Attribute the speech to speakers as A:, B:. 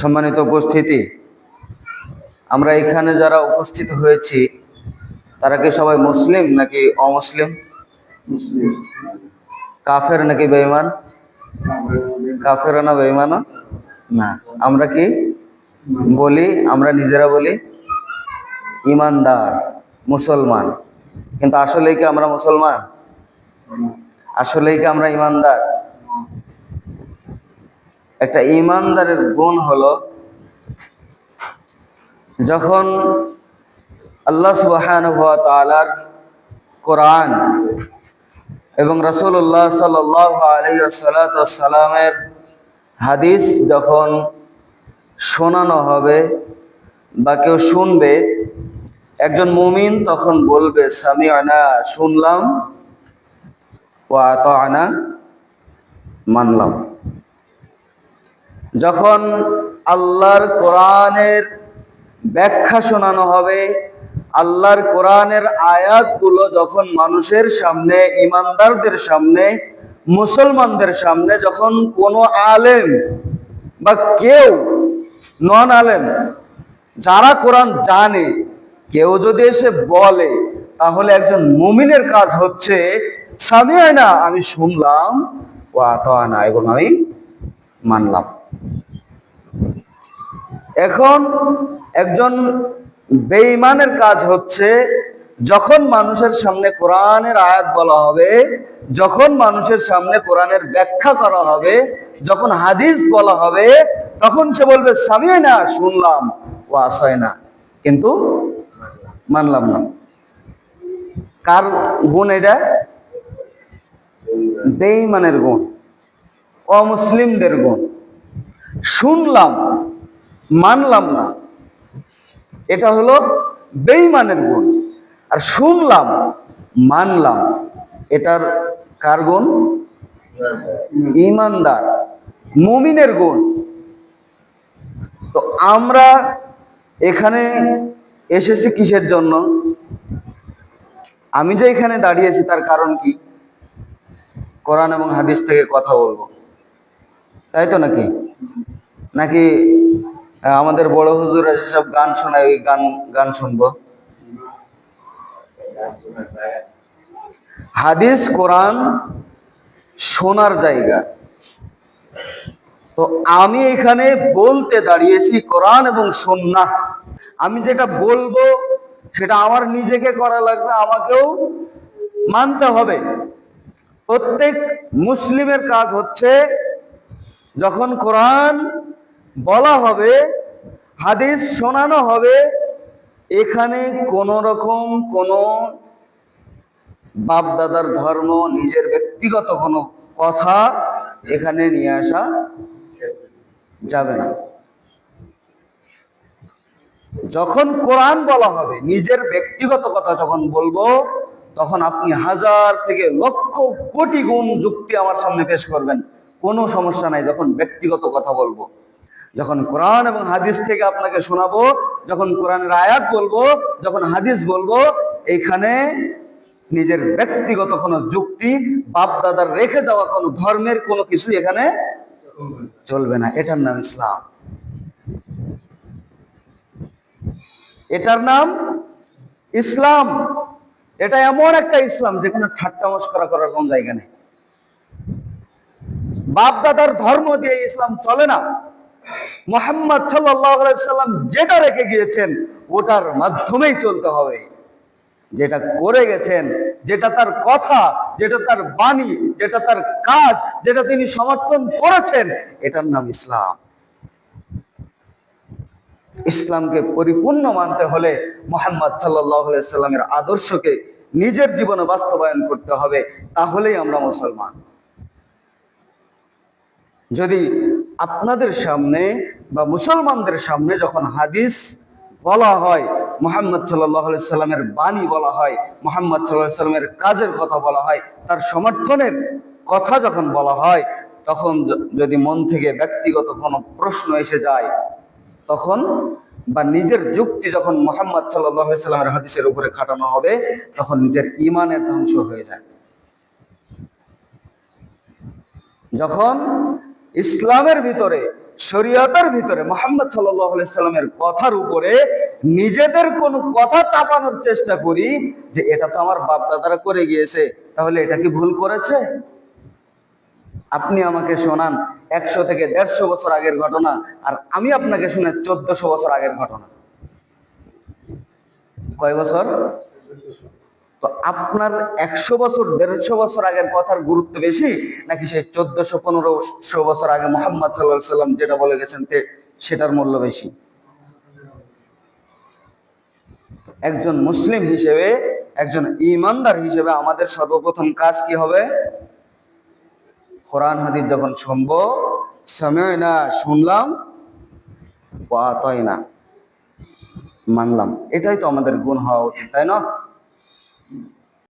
A: সম্মানিত উপস্থিতি। আমরা এখানে যারা উপস্থিত হয়েছি, তারা কি সবাই মুসলিম নাকি অমুসলিম? কাফের নাকি বেঈমান? কাফের না বেঈমান না। আমরা কি বলি? আমরা নিজেরা বলি? ইমানদার, মুসলমান। কিন্তু আসলেই কি আমরা মুসলমান? আসলেই কি আমরা ইমানদার? একটা ইমানদারের গুণ হলো যখন আল্লাহ সুবহানাহু ওয়া তাআলার কোরআন এবং আলাইহি সালামের হাদিস যখন শোনানো হবে বা কেউ শুনবে, একজন মুমিন তখন বলবে, সামিআনা, শুনলাম, ওয়া আতাআনা, মানলাম। যখন আল্লাহর কোরআনের ব্যাখ্যা শোনানো হবে, আল্লাহর কোরআনের আয়াতগুলো যখন মানুষের সামনে, ইমানদারদের সামনে, মুসলমানদের সামনে, যখন কোনো আলেম বা কেউ নন আলেম, যারা কোরআন জানে, কেউ যদি এসে বলে, তাহলে একজন মুমিনের কাজ হচ্ছে সামিয়ায় না আমি শুনলাম ও আতানা এবং আমি মানলাম। এখন একজন বেঈমানের কাজ হচ্ছে যখন মানুষের সামনে কোরআনের আয়াত বলা হবে, যখন মানুষের সামনে কোরআনের ব্যাখ্যা করা হবে, যখন হাদিস বলা হবে, তখন সে বলবে সামিয়ে না, শুনলাম। ও আশায় না। কিন্তু মানলাম না। কার গুণ এটা? বেঈমানের গুণ, অমুসলিমদের গুণ। শুনলাম। মানলাম না। এটা হলো বেঈমানের গুণ। আর শুনলাম, মানলাম, এটার কার গুণ? ইমানদার, মুমিনের গুণ। তো আমরা এখানে এসেছি কিসের জন্য? আমি যে এখানে দাঁড়িয়েছি তার কারণ কি? কোরআন এবং হাদিস থেকে কথা বলব। তাই তো নাকি? নাকি আমাদের বড় হুজুর সব গান শোনায়, ওই গান গান শুনব। হাদিস, কোরআন শোনার জায়গা। তো আমি এখানে বলতে দাঁড়িয়েছি কোরআন এবং সন্না আমি যেটা বলব, সেটা আমার নিজেকে করা লাগবে, আমাকেও মানতে হবে। প্রত্যেক মুসলিমের কাজ হচ্ছে যখন কোরআন বলা হবে, হাদিস শোনানো হবে, এখানে কোন রকম কোনো বাপ দাদার ধর্ম, নিজের ব্যক্তিগত কোনো কথা এখানে নিয়ে আসা যাবে না। যখন কোরআন বলা হবে, নিজের ব্যক্তিগত কথা যখন বলব, তখন আপনি হাজার থেকে লক্ষ কোটি গুণ যুক্তি আমার সামনে পেশ করবেন। কোনো সমস্যা নাই, যখন ব্যক্তিগত কথা বলব। যখন কোরআন এবং হাদিস থেকে আপনাকে শোনাবো, যখন কোরআনের আয়াত বলব, যখন হাদিস বলব এখানে নিজের ব্যক্তিগত কোনো যুক্তি বাপ দাদার রেখে যাওয়া কোনো ধর্মের কোনো কিছু এখানে চলবে না। এটার নাম ইসলাম। এটার নাম ইসলাম। এটা এমন একটা ইসলাম, যেখানে ঠাট্টা মস্করা করার কোন জায়গা নেই। বাপ দাদার ধর্ম দিয়ে ইসলাম চলে না। মোহাম্মদ সাল্লাম যেটা রেখে গিয়েছেন, ওটার মাধ্যমেই চলতে হবে। যেটা করে গেছেন, যেটা তার কথা, যেটা তার বাণী, যেটা তার কাজ, যেটা তিনি সমর্থন করেছেন, এটার নাম ইসলাম। ইসলামকে পরিপূর্ণ মানতে হলে মোহাম্মদ সাল্লামের আদর্শকে নিজের জীবনে বাস্তবায়ন করতে হবে, তাহলেই আমরা মুসলমান। যদি আপনাদের সামনে বা মুসলমানদের সামনে যখন হাদিস বলা হয়, মোহাম্মদ সাল্লাহ সাল্লামের বাণী বলা হয়, মোহাম্মদ সাল্লাহ সাল্লামের কাজের কথা বলা হয়, তার সমর্থনের কথা যখন বলা হয়, তখন যদি মন থেকে ব্যক্তিগত কোনো প্রশ্ন এসে যায়, তখন বা নিজের যুক্তি যখন মোহাম্মদ সাল্লাহ সাল্লামের হাদিসের উপরে খাটানো হবে, তখন নিজের ইমানের ধ্বংস হয়ে যায়। যখন ইসলামের ভিতরে, শরীয়তের ভিতরে মোহাম্মদ সাল্লামের কথার উপরে নিজেদের কোনো কথা চাপানোর চেষ্টা করি যে এটা তো আমার বাপ দাদারা করে গিয়েছে, তাহলে এটা কি ভুল করেছে? আপনি আমাকে শোনান, একশো থেকে দেড়শো বছর আগের ঘটনা, আর আমি আপনাকে শুনে চোদ্দশো বছর আগের ঘটনা। কয় বছর? তো আপনার একশো বছর, দেড়শো বছর আগের কথার গুরুত্ব বেশি? নাকি সেই চোদ্দশো, পনেরোশো বছর আগে মোহাম্মদ সাল্লাহ সাল্লাম যেটা বলে গেছেন সেটার মূল্য বেশি? একজন মুসলিম হিসেবে, একজন ইমানদার হিসেবে আমাদের সর্বপ্রথম কাজ কি হবে? কোরআন, হাদিস যখন শুনব সময় না শুনলাম না মানলাম। এটাই তো আমাদের গুণ হওয়া উচিত, তাই না?